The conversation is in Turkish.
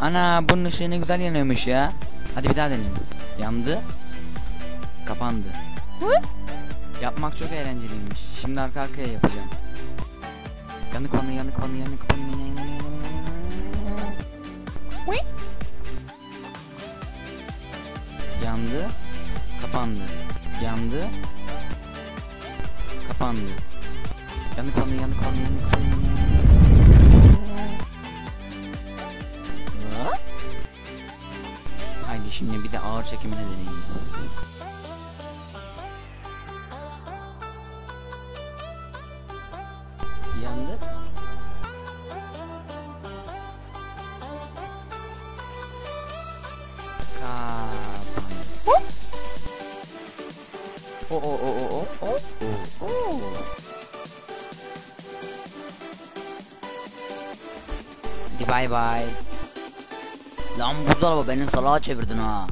Ana bunun ışığı ne güzel yanıyormuş ya. Hadi bir daha deneyelim. Yandı. Kapandı. Yapmak çok eğlenceliymiş. Şimdi arka arkaya yapacağım. Yanık kapandı, yanık kapandı, yanık kapandı, yanık kapandı, yanık kapandı. Yandı. Kapandı. Yandı. Kapandı. Yanık kapandı, yanık kapandı, yanık kapandı, şimdi bir de ağır çekimine deneyeyim. Yandı. Kapandı. O o o o o o o o. Hadi bay Lan buzdolabı beni salağa çevirdin ha.